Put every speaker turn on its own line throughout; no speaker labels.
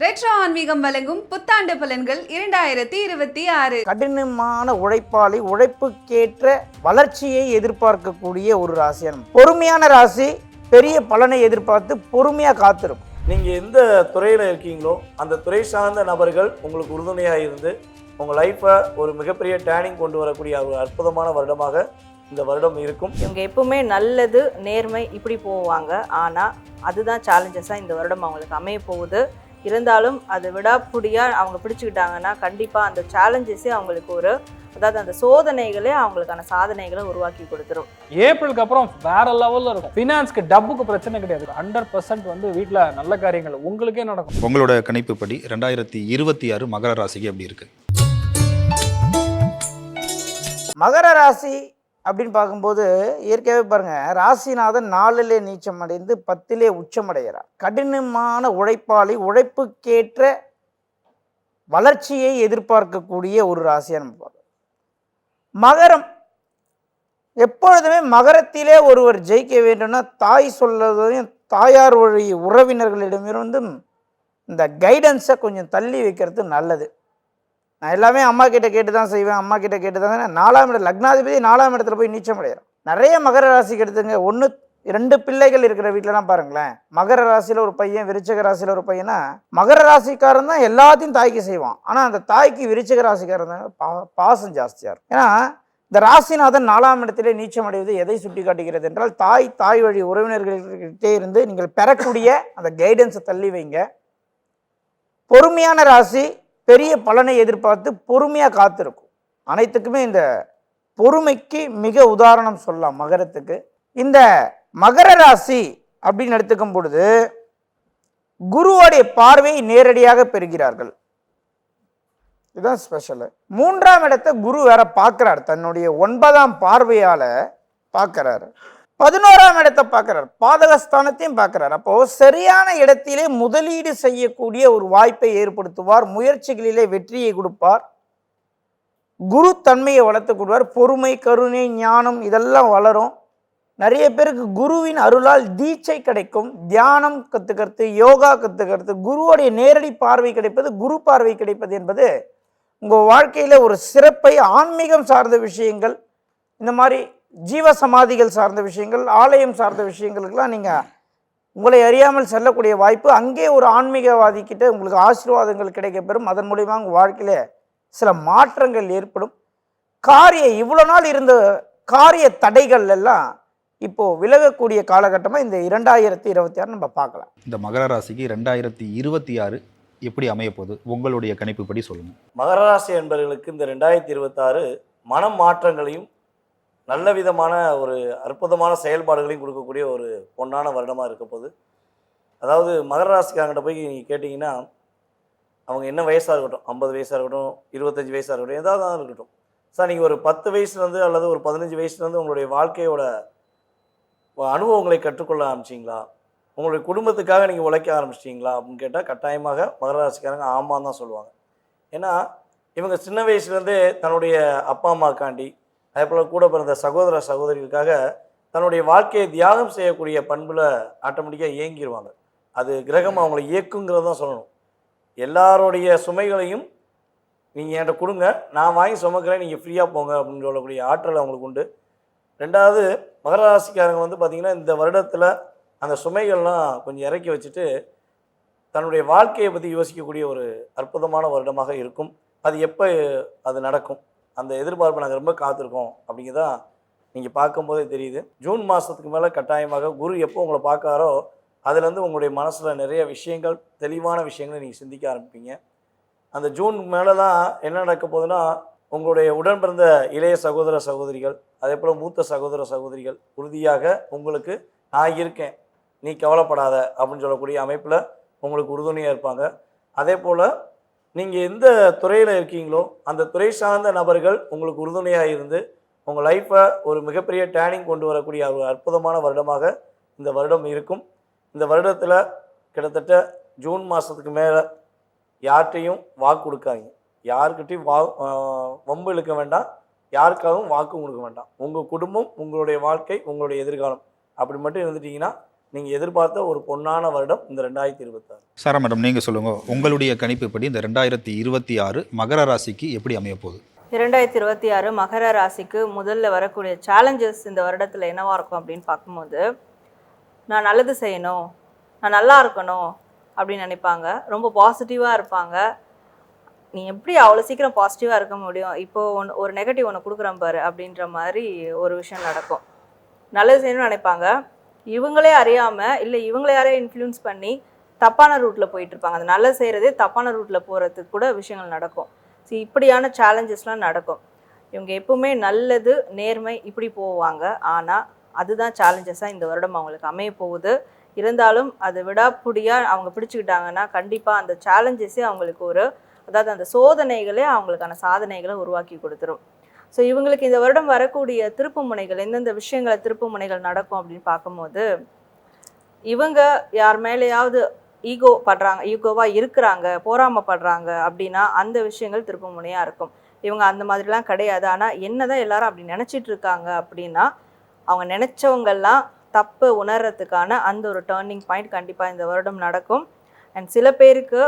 Retro ஆன்மீகம் வழங்கும் புத்தாண்டு பலன்கள் இரண்டாயிரத்தி இருபத்தி ஆறு.
கடினமான உழைப்பாளி உழைப்புக்கேற்ற வளர்ச்சியை எதிர்பார்க்கக்கூடிய ஒரு ராசியான பொறுமையான ராசி பெரிய பலனை எதிர்பார்த்து பொறுமையாக காத்திருக்கும்
நீங்கள் எந்த துறையில் இருக்கீங்களோ அந்த துறை சார்ந்த நபர்கள் உங்களுக்கு உறுதுணையாக இருந்து உங்கள் லைஃப்பை ஒரு மிகப்பெரிய டேர்னிங் கொண்டு வரக்கூடிய ஒரு அற்புதமான வருடமாக இந்த வருடம் இருக்கும்.
இவங்க எப்பவுமே நல்லது நேர்மை இப்படி போவாங்க. ஆனால் அதுதான் சேலஞ்சஸாக இந்த வருடம் அவங்களுக்கு அமைய போகுது. இருந்தாலும் அது விடாப்புடியாக அவங்க பிடிச்சுக்கிட்டாங்கன்னா கண்டிப்பாக அந்த சேலஞ்சஸே அவங்களுக்கு ஒரு அதாவது அந்த சோதனைகளே அவங்களுக்கான சாதனைகளை உருவாக்கி கொடுத்துரும்.
ஏப்ரலுக்கு அப்புறம் வேற லெவல்ல இருக்கும். ஃபினான்ஸ்க்கு டப்புக்கு பிரச்சனை கிடையாது. ஹண்ட்ரட் பர்சன்ட் வந்து வீட்டில் நல்ல காரியங்கள் உங்களுக்கே நடக்கும்.
உங்களோட கணிப்புப்படி ரெண்டாயிரத்தி இருபத்தி ஆறு மகர ராசிக்கு எப்படி இருக்கு?
மகர ராசி அப்படின்னு பார்க்கும்போது இயற்கையாகவே பாருங்க ராசிநாதன் நாலிலே நீச்சம் அடைந்து பத்திலே உச்சமடைகிறார் கடினமான உழைப்பாளி உழைப்புக்கேற்ற வளர்ச்சியை எதிர்பார்க்கக்கூடிய ஒரு ராசியாக நம்ம பார்க்கணும் மகரம். எப்பொழுதுமே மகரத்திலே ஒருவர் ஜெயிக்க வேண்டும்னா தாய் சொல்றதையும் தாயார் வழி உறவினர்களிடமிருந்தும் இந்த கைடன்ஸை கொஞ்சம் தள்ளி வைக்கிறது நல்லது. நான் எல்லாமே அம்மா கிட்ட கேட்டு தான் செய்வேன் அம்மா கிட்ட கேட்டு தான் நாலாம் இடம் லக்னாதிபதி நாலாம் இடத்துல போய் நீச்சம் அடையிறோம் நிறைய மகர ராசிக்கு எடுத்துங்க. ஒன்று ரெண்டு பிள்ளைகள் இருக்கிற வீட்டிலலாம் பாருங்களேன். மகர ராசியில் ஒரு பையன் விருச்சக ராசியில் ஒரு பையனா மகர ராசிக்காரன் தான் எல்லாத்தையும் தாய்க்கு செய்வான். ஆனால் அந்த தாய்க்கு விருச்சக ராசிக்காரன் தான் பா பாசம் ஜாஸ்தியாக இருக்கும். ஏன்னா இந்த ராசிநாதன் நாலாம் இடத்திலே நீச்சம் அடைவது எதை சுட்டி காட்டுகிறது என்றால் தாய் தாய் வழி உறவினர்கள்கிட்டே இருந்து நீங்கள் பெறக்கூடிய அந்த கைடன்ஸை தள்ளி வைங்க. பொறுமையான ராசி பெரிய பலனை எதிர்பார்த்து பொறுமையாக காத்திருக்கும். அனைத்துக்குமே இந்த பொறுமைக்கு மிக உதாரணம் சொல்லலாம் மகரத்துக்கு. இந்த மகர ராசி அப்படின்னு எடுத்துக்கும் பொழுது குருவோடைய பார்வையை நேரடியாக பெறுகிறார்கள். இதுதான் ஸ்பெஷலு மூன்றாம் இடத்தை குரு வேற பார்க்குறார். தன்னுடைய ஒன்பதாம் பார்வையால் பார்க்குறாரு. பதினோராம் இடத்தை பார்க்குறார். பாதகஸ்தானத்தையும் பார்க்குறார். அப்போது சரியான இடத்திலே முதலீடு செய்யக்கூடிய ஒரு வாய்ப்பை ஏற்படுத்துவார். முயற்சிகளிலே வெற்றியை கொடுப்பார். குரு தன்மையை வளர்த்து கொடுவார் பொறுமை கருணை ஞானம் இதெல்லாம் வளரும். நிறைய பேருக்கு குருவின் அருளால் தீட்சை கிடைக்கும். தியானம் கற்றுக்கிறது யோகா கற்றுக்கிறது குருவோடைய நேரடி பார்வை கிடைப்பது குரு பார்வை கிடைப்பது என்பது உங்கள் வாழ்க்கையில் ஒரு சிறப்பை ஆன்மீகம் சார்ந்த விஷயங்கள். இந்த மாதிரி ஜீவ சமாதிகள் சார்ந்த விஷயங்கள் ஆலயம் சார்ந்த விஷயங்களுக்கெல்லாம் நீங்கள் உங்களை அறியாமல் செல்லக்கூடிய வாய்ப்பு அங்கே ஒரு ஆன்மீகவாதி கிட்ட உங்களுக்கு ஆசீர்வாதங்கள் கிடைக்கப்பெறும். அதன் மூலிமா உங்கள் வாழ்க்கையில் சில மாற்றங்கள் ஏற்படும். காரிய இவ்வளோ நாள் இருந்த காரிய தடைகள் எல்லாம் இப்போ விலகக்கூடிய காலகட்டமாக இந்த இரண்டாயிரத்தி இருபத்தி ஆறு நம்ம பார்க்கலாம்.
இந்த மகர ராசிக்கு ரெண்டாயிரத்தி இருபத்தி ஆறு எப்படி அமைய போகுது? உங்களுடைய கணிப்புப்படி சொல்லுங்க.
மகர ராசி என்பவர்களுக்கு இந்த ரெண்டாயிரத்தி இருபத்தாறு மனம் மாற்றங்களையும் நல்ல விதமான ஒரு அற்புதமான செயல்பாடுகளையும் கொடுக்கக்கூடிய ஒரு பொன்னான வருடமாக இருக்க போகுது. அதாவது மகர ராசிக்காரங்கிட்ட போய் நீங்கள் கேட்டிங்கன்னா அவங்க என்ன வயசாக இருக்கட்டும் ஐம்பது வயசாக இருக்கட்டும் இருபத்தஞ்சி வயசாக இருக்கட்டும் ஏதாவது இருக்கட்டும். சார் நீங்கள் ஒரு பத்து வயசுலேருந்து அல்லது ஒரு பதினஞ்சு வயசுலேருந்து உங்களுடைய வாழ்க்கையோட அனுபவங்களை கற்றுக்கொள்ள ஆரம்பிச்சிங்களா? உங்களுடைய குடும்பத்துக்காக நீங்கள் உழைக்க ஆரம்பிச்சிட்டிங்களா? அப்படின்னு கேட்டால் கட்டாயமாக மகர ராசிக்காரங்க ஆமான்னு தான் சொல்லுவாங்க. ஏன்னா இவங்க சின்ன வயசுலேருந்தே தன்னுடைய அப்பா அம்மாக்காண்டி அதே போல் கூட பிறந்த சகோதர சகோதரிகளுக்காக தன்னுடைய வாழ்க்கையை தியாகம் செய்யக்கூடிய பண்பில் ஆட்டோமேட்டிக்காக இயங்கிடுவாங்க அது கிரகம் அவங்களை இயக்குங்கிறது தான் சொல்லணும். எல்லாருடைய சுமைகளையும் நீங்கள் என்கிட்ட கொடுங்க. நான் வாங்கி சுமக்கிறேன். நீங்கள் ஃப்ரீயாக போங்க அப்படின்னு சொல்லக்கூடிய ஆற்றல் அவங்களுக்கு உண்டு. ரெண்டாவது மகராசிக்காரங்க வந்து பார்த்திங்கன்னா இந்த வருடத்தில் அந்த சுமைகள்லாம் கொஞ்சம் இறக்கி வச்சுட்டு தன்னுடைய வாழ்க்கையை பற்றி யோசிக்கக்கூடிய ஒரு அற்புதமான வருடமாக இருக்கும். அது எப்போ அது நடக்கும்? அந்த எதிர்பார்ப்பை நாங்கள் ரொம்ப காத்திருக்கோம் அப்படிங்கிறதான் நீங்கள் பார்க்கும்போதே தெரியுது. ஜூன் மாதத்துக்கு மேலே கட்டாயமாக குரு எப்போ உங்களை பார்க்காரோ அதுலேருந்து உங்களுடைய மனசில் நிறைய விஷயங்கள் தெளிவான விஷயங்களை நீங்கள் சிந்திக்க ஆரம்பிப்பீங்க. அந்த ஜூன் மேலே தான் என்ன நடக்க போகுதுன்னா உங்களுடைய உடன் பிறந்த இளைய சகோதர சகோதரிகள் அதே போல் மூத்த சகோதர சகோதரிகள் உறுதியாக உங்களுக்கு நான் இருக்கேன் நீ கவலைப்படாத அப்படின்னு சொல்லக்கூடிய அமைப்பில் உங்களுக்கு உறுதுணையாக இருப்பாங்க. அதே போல் நீங்கள் எந்த துறையில் இருக்கீங்களோ அந்த துறை சார்ந்த நபர்கள் உங்களுக்கு உறுதுணையாக இருந்து உங்கள் லைஃப்பை ஒரு மிகப்பெரிய டேர்னிங் கொண்டு வரக்கூடிய ஒரு அற்புதமான வருடமாக இந்த வருடம் இருக்கும். இந்த வருடத்தில் கிட்டத்தட்ட ஜூன் மாதத்துக்கு மேலே யார்கிட்டையும் வாக்கு கொடுக்காதீங்க. யாருக்கிட்டையும் வா வம்பு இழுக்க வேண்டாம். யாருக்காகவும் வாக்கு கொடுக்க வேண்டாம். உங்கள் குடும்பம் உங்களுடைய வாழ்க்கை உங்களுடைய எதிர்காலம். அப்படி மட்டும் இருந்துட்டீங்கன்னா நீங்கள் எதிர்பார்த்த ஒரு பொன்னான வருடம் இந்த ரெண்டாயிரத்தி இருபத்தாறு.
சாரா மேடம் நீங்கள் சொல்லுங்கள் உங்களுடைய கணிப்புப்படி இந்த ரெண்டாயிரத்தி இருபத்தி ஆறு மகர ராசிக்கு எப்படி அமைய போகுது?
இரண்டாயிரத்தி இருபத்தி ஆறு மகர ராசிக்கு முதல்ல வரக்கூடிய சேலஞ்சஸ் இந்த வருடத்தில் என்னவா இருக்கும் அப்படின்னு பார்க்கும்போது நான் நல்லது செய்யணும் நான் நல்லா இருக்கணும் அப்படின்னு நினைப்பாங்க. ரொம்ப பாசிட்டிவாக இருப்பாங்க. நீ எப்படி அவ்வளோ சீக்கிரம் பாசிட்டிவாக இருக்க முடியும்? இப்போ ஒன்று ஒரு நெகட்டிவ் ஒன்று கொடுக்குறேன் பாரு அப்படின்ற மாதிரி ஒரு விஷயம் நடக்கும். நல்லது செய்யணும்னு நினைப்பாங்க. இவங்களே அறியாமல் இல்லை இவங்களே யாரையும் இன்ஃப்ளூயன்ஸ் பண்ணி தப்பான ரூட்டில் போயிட்டு இருப்பாங்க. அது நல்லா செய்கிறதே தப்பான ரூட்டில் போகிறதுக்கு கூட விஷயங்கள் நடக்கும். ஸோ இப்படியான சேலஞ்சஸ்லாம் நடக்கும். இவங்க எப்பவுமே நல்லது நேர்மை இப்படி போவாங்க. ஆனால் அதுதான் சேலஞ்சஸாக இந்த வருடம் அவங்களுக்கு அமைய போகுது. இருந்தாலும் அது விடாப்புடியாக அவங்க பிடிச்சிக்கிட்டாங்கன்னா கண்டிப்பாக அந்த சேலஞ்சஸே அவங்களுக்கு ஒரு அதாவது அந்த சோதனைகளே அவங்களுக்கான சாதனைகளை உருவாக்கி கொடுத்துரும். ஸோ இவங்களுக்கு இந்த வருடம் வரக்கூடிய திருப்பு முனைகள் எந்தெந்த விஷயங்களை திருப்பு முனைகள் நடக்கும் அப்படின்னு பார்க்கும்போது இவங்க யார் மேலேயாவது ஈகோ படுறாங்க ஈகோவாக இருக்கிறாங்க போராமப்படுறாங்க அப்படின்னா அந்த விஷயங்கள் திருப்பு முனையாக இருக்கும். இவங்க அந்த மாதிரிலாம் கிடையாது. ஆனால் என்னதான் எல்லாரும் அப்படி நினச்சிட்டு இருக்காங்க அப்படின்னா அவங்க நினச்சவங்கெல்லாம் தப்பு உணர்றதுக்கான அந்த ஒரு டேர்னிங் பாயிண்ட் கண்டிப்பாக இந்த வருடம் நடக்கும். அண்ட் சில பேருக்கு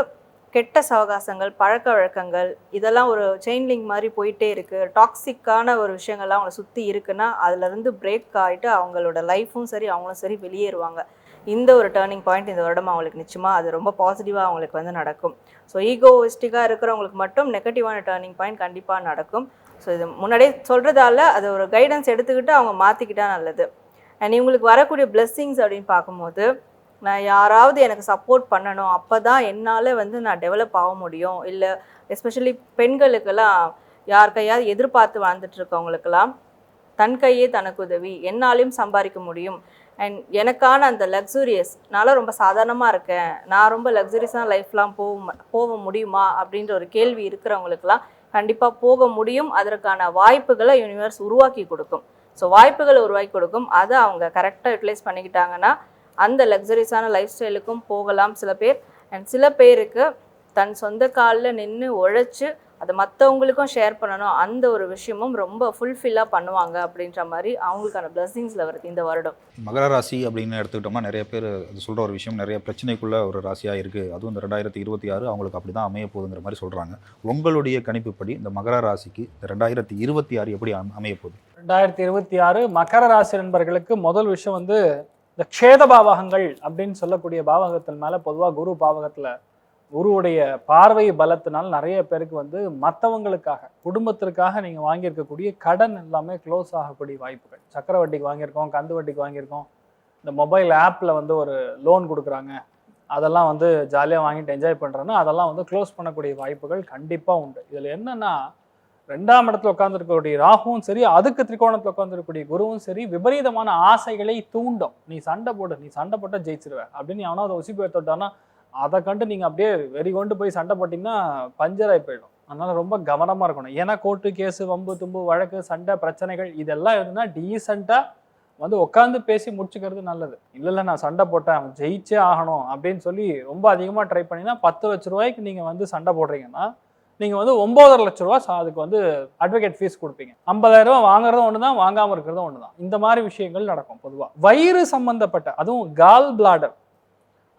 கெட்ட சவகாசங்கள் பழக்க வழக்கங்கள் இதெல்லாம் ஒரு செயின் லிங்க் மாதிரி போயிட்டே இருக்குது டாக்ஸிக்கான ஒரு விஷயங்கள்லாம் அவங்கள சுற்றி இருக்குன்னா அதுலேருந்து பிரேக் ஆகிட்டு அவங்களோட லைஃப்பும் சரி அவங்களும் சரி வெளியேறுவாங்க. இந்த ஒரு டேர்னிங் பாயிண்ட் இந்த வருடம் அவங்களுக்கு நிச்சயமாக அது ரொம்ப பாசிட்டிவாக அவங்களுக்கு வந்து நடக்கும். ஸோ ஈகோவிஸ்டிக்காக இருக்கிறவங்களுக்கு மட்டும் நெகட்டிவான டேர்னிங் பாயிண்ட் கண்டிப்பாக நடக்கும். ஸோ இது முன்னாடியே சொல்கிறதால அது ஒரு கைடன்ஸ் எடுத்துக்கிட்டு அவங்க மாற்றிக்கிட்டால் நல்லது. அண்ட் இவங்களுக்கு வரக்கூடிய பிளெஸ்ஸிங்ஸ் அப்படின்னு பார்க்கும்போது நான் யாராவது எனக்கு சப்போர்ட் பண்ணணும் அப்போ தான் என்னால் வந்து நான் டெவலப் ஆக முடியும். இல்லை எஸ்பெஷலி பெண்களுக்கெல்லாம் யார் கையாவது எதிர்பார்த்து வாழ்ந்துட்டுருக்கவங்களுக்கெல்லாம் தன் கையே தனக்கு உதவி என்னாலையும் சம்பாதிக்க முடியும். அண்ட் எனக்கான அந்த லக்ஸூரியஸ் ரொம்ப சாதாரணமாக இருக்கேன். நான் ரொம்ப லக்ஸுரியஸாக லைஃப்லாம் போக போக முடியுமா? அப்படின்ற ஒரு கேள்வி இருக்கிறவங்களுக்கெல்லாம் கண்டிப்பாக போக முடியும். அதற்கான வாய்ப்புகளை யூனிவர்ஸ் உருவாக்கி கொடுக்கும். ஸோ வாய்ப்புகளை உருவாக்கி கொடுக்கும். அதை அவங்க கரெக்டாக யூட்டிலைஸ் பண்ணிக்கிட்டாங்கன்னா அந்த லக்ஸரியஸான லைஃப் ஸ்டைலுக்கும் போகலாம் சில பேர். அண்ட் சில பேருக்கு தன் சொந்த காலில் நின்று உழைச்சி அதை மற்றவங்களுக்கும் ஷேர் பண்ணணும் அந்த ஒரு விஷயமும் ரொம்ப ஃபுல்ஃபில்லாக பண்ணுவாங்க அப்படின்ற மாதிரி அவங்களுக்கான பிளஸ்ஸிங்ஸில் வருது இந்த வருடம்.
மகர ராசி அப்படின்னு எடுத்துக்கிட்டோம்னா நிறைய பேர் அது சொல்கிற ஒரு விஷயம் நிறைய பிரச்சனைக்குள்ள ஒரு ராசியாக இருக்குது அதுவும் இந்த ரெண்டாயிரத்தி இருபத்தி ஆறு அவங்களுக்கு அப்படி தான் அமைய போகுதுங்கிற மாதிரி சொல்கிறாங்க உங்களுடைய கணிப்புப்படி இந்த மகர ராசிக்கு இந்த ரெண்டாயிரத்தி இருபத்தி ஆறு எப்படி அம்- அமைய போகுது?
ரெண்டாயிரத்தி இருபத்தி ஆறு மகர ராசி நண்பர்களுக்கு முதல் விஷயம் வந்து இந்த க்ஷேத பாவகங்கள் அப்படின்னு சொல்லக்கூடிய பாவகத்தின் மேலே பொதுவாக குரு பாவகத்தில் குருவுடைய பார்வை பலத்தினால் நிறைய பேருக்கு வந்து மற்றவங்களுக்காக குடும்பத்திற்காக நீங்கள் வாங்கியிருக்கக்கூடிய கடன் எல்லாமே க்ளோஸ் ஆகக்கூடிய வாய்ப்புகள். சக்கர வட்டிக்கு வாங்கியிருக்கோம் கந்து வட்டிக்கு வாங்கியிருக்கோம். இந்த மொபைல் ஆப்பில் வந்து ஒரு லோன் கொடுக்குறாங்க. அதெல்லாம் வந்து ஜாலியாக வாங்கிட்டு என்ஜாய் பண்ணுறேன்னா அதெல்லாம் வந்து க்ளோஸ் பண்ணக்கூடிய வாய்ப்புகள் கண்டிப்பாக உண்டு. இதில் என்னென்னா ரெண்டாம் இடத்துல உட்காந்துருக்கக்கூடிய ராகுவும் சரி அதுக்கு திரிகோணத்தில் உட்காந்துருக்கக்கூடிய குருவும் சரி விபரீதமான ஆசைகளை தூண்டும். நீ சண்டை போடு நீ சண்டை போட்டால் ஜெயிச்சிருவ. அப்படின்னு எவனாவது அதை போய் தொட்டானா அதை கண்டு நீங்கள் அப்படியே வெறி கொண்டு போய் சண்டை போட்டிங்கன்னா பஞ்சராகி போயிடும். அதனால் ரொம்ப கவனமாக இருக்கணும். ஏன்னா கோர்ட்டு கேஸு வம்பு தும்பு வழக்கு சண்டை பிரச்சனைகள் இதெல்லாம் இருந்தால் டீசெண்டாக வந்து உட்காந்து பேசி முடிச்சுக்கிறது நல்லது. இல்லை இல்லை நான் சண்டை போட்டேன். அவன் ஜெயிச்சே ஆகணும். அப்படின்னு சொல்லி ரொம்ப அதிகமாக ட்ரை பண்ணினா பத்து லட்ச ரூபாய்க்கு நீங்கள் வந்து சண்டை போடுறீங்கன்னா நீங்கள் வந்து ஒம்பதரை லட்ச ரூபா சா- அதுக்கு வந்து அட்வொகேட் ஃபீஸ் கொடுப்பீங்க. ஐம்பதாயிரம் ரூபா வாங்குறதும் ஒன்று தான் வாங்காமல் இருக்கிறதும் ஒன்று தான் இந்த மாதிரி விஷயங்கள் நடக்கும் பொதுவாக வயிறு சம்பந்தப்பட்ட அதுவும் கால் பிளாடர்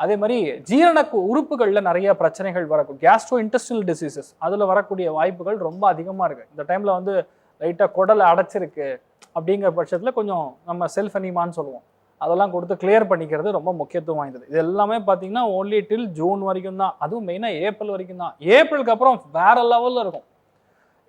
அதே மாதிரி ஜீரண கு- நிறைய பிரச்சனைகள் வரக்கும். கேஸ்ட்ரோ இன்டெஸ்டினல் டிசீசஸ் அதில் வரக்கூடிய வாய்ப்புகள் ரொம்ப அதிகமாக இருக்குது இந்த டைமில் வந்து லைட்டாக குடலை அடைச்சிருக்கு அப்படிங்கிற பட்சத்தில் கொஞ்சம் நம்ம செல்ஃப் அனிமான்னு சொல்லுவோம். அதெல்லாம் கொடுத்து கிளியர் பண்ணிக்கிறது ரொம்ப முக்கியத்துவம் வாய்ந்தது. இது எல்லாமே பார்த்தீங்கன்னா ஓன்லி டில் ஜூன் வரைக்கும் தான். அதுவும் மெயினாக ஏப்ரல் வரைக்கும் தான். ஏப்ரலுக்கு அப்புறம் வேற லெவலில் இருக்கும்.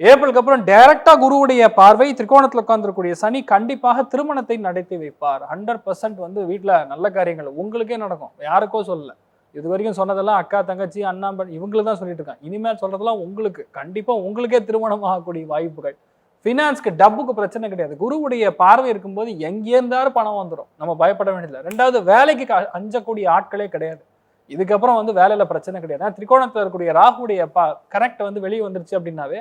ஏப்ரலுக்கு அப்புறம் டைரக்டாக குருவுடைய பார்வை திரிகோணத்தில் உட்காந்துருக்கூடிய சனி கண்டிப்பாக திருமணத்தை நடத்தி வைப்பார். ஹண்ட்ரட் பர்சன்ட் வந்து வீட்டில் நல்ல காரியங்கள். உங்களுக்கே நடக்கும். யாருக்கோ சொல்லலை. இது வரைக்கும் சொன்னதெல்லாம் அக்கா தங்கச்சி அண்ணா இவங்களுக்கு தான் சொல்லிட்டு இருக்கேன் இனிமேல் சொல்றதெல்லாம் உங்களுக்கு. கண்டிப்பாக உங்களுக்கே திருமணம் ஆகக்கூடிய வாய்ப்புகள். ஃபினான்ஸ்க்கு டப்புக்கு பிரச்சனை கிடையாது. குருவுடைய பார்வை இருக்கும்போது எங்கே இருந்தாலும் பணம் வந்துடும் நம்ம பயப்பட வேண்டியதில்லை. ரெண்டாவது வேலைக்கு அஞ்சக்கூடிய ஆட்களே கிடையாது. இதுக்கப்புறம் வந்து வேலையில் பிரச்சனை கிடையாது. ஏன்னா திரிகோணத்தில் இருக்கக்கூடிய ராகுடைய பா கரெக்ட் வந்து வெளியே வந்துருச்சு அப்படின்னாவே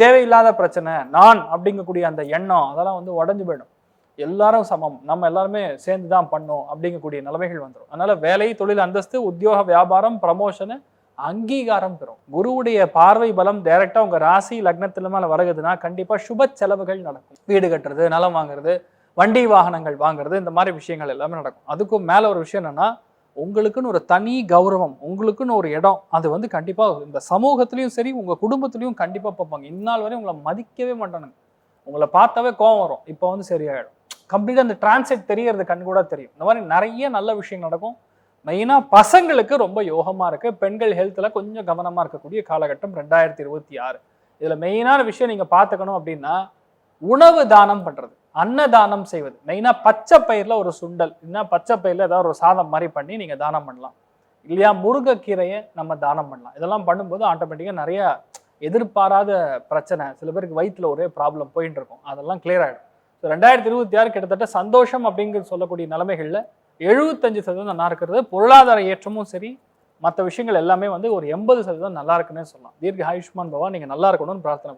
தேவையில்லாத பிரச்சனை நான் அப்படிங்கக்கூடிய அந்த எண்ணம் அதெல்லாம் வந்து உடஞ்சு போயிடும். எல்லாரும் சமம். நம்ம எல்லாருமே சேர்ந்து தான் பண்ணோம் அப்படிங்கக்கூடிய நிலைமைகள் வந்துடும் அதனால வேலை தொழில் அந்தஸ்து உத்தியோக வியாபாரம் ப்ரமோஷனு அங்கீகாரம் பெறும். குருவுடைய பார்வை பலம் டைரக்டா உங்க ராசி லக்னத்துல மேல வருகுதுன்னா கண்டிப்பா சுப செலவுகள் நடக்கும். வீடு கட்டுறது நிலம் வாங்குறது வண்டி வாகனங்கள் வாங்குறது இந்த மாதிரி விஷயங்கள் எல்லாமே நடக்கும். அதுக்கும் மேல ஒரு விஷயம் என்னன்னா உங்களுக்குன்னு ஒரு தனி கௌரவம் உங்களுக்குன்னு ஒரு இடம் அது வந்து கண்டிப்பா இந்த சமூகத்திலயும் சரி உங்க குடும்பத்திலயும் கண்டிப்பா பார்ப்பாங்க. இந்நாள் வரை உங்களை மதிக்கவே மாட்டானுங்க. உங்களை பார்த்தாவே கோவம் வரும். இப்போ வந்து சரியாயிடும். கம்ப்ளீட்டாக அந்த டிரான்ஸ்லேட் தெரியறது கண் கூட தெரியும். இந்த மாதிரி நிறைய நல்ல விஷயங்கள் நடக்கும். மெயினாக பசங்களுக்கு ரொம்ப யோகமாக இருக்குது பெண்கள் ஹெல்த்தில் கொஞ்சம் கவனமாக இருக்கக்கூடிய காலகட்டம் ரெண்டாயிரத்தி இருபத்தி ஆறு. இதில் மெயினான விஷயம் நீங்கள் பார்த்துக்கணும் அப்படின்னா உணவு தானம் பண்ணுறது அன்னதானம் செய்வது. மெயினாக பச்சை பயிரில் ஒரு சுண்டல் இல்லைன்னா பச்சை பயிரில் ஏதாவது ஒரு சாதம் மாதிரி பண்ணி நீங்கள் தானம் பண்ணலாம். இல்லையா முருங்கைக்கீரையை நம்ம தானம் பண்ணலாம். இதெல்லாம் பண்ணும்போது ஆட்டோமேட்டிக்காக நிறைய எதிர்பாராத பிரச்சனை. சில பேருக்கு வயிற்றுல ஒரே ப்ராப்ளம் போயிட்டு இருக்கும். அதெல்லாம் கிளியர் ஆகிடும் ஸோ ரெண்டாயிரத்தி இருபத்தி ஆறு கிட்டத்தட்ட சந்தோஷம் அப்படிங்கிறது சொல்லக்கூடிய நிலைமைகளில் எழுபத்தஞ்சு சதவீதம் நல்லா இருக்கிறது. பொருளாதார ஏற்றமும் சரி மற்ற விஷயங்கள் எல்லாமே வந்து ஒரு எண்பது சதவீதம் நல்லா இருக்குன்னே சொல்லலாம். தீர்க்க ஆயுஷ்மான் பவா நீங்கள் நல்லா இருக்கணும்னு பிரார்த்தனை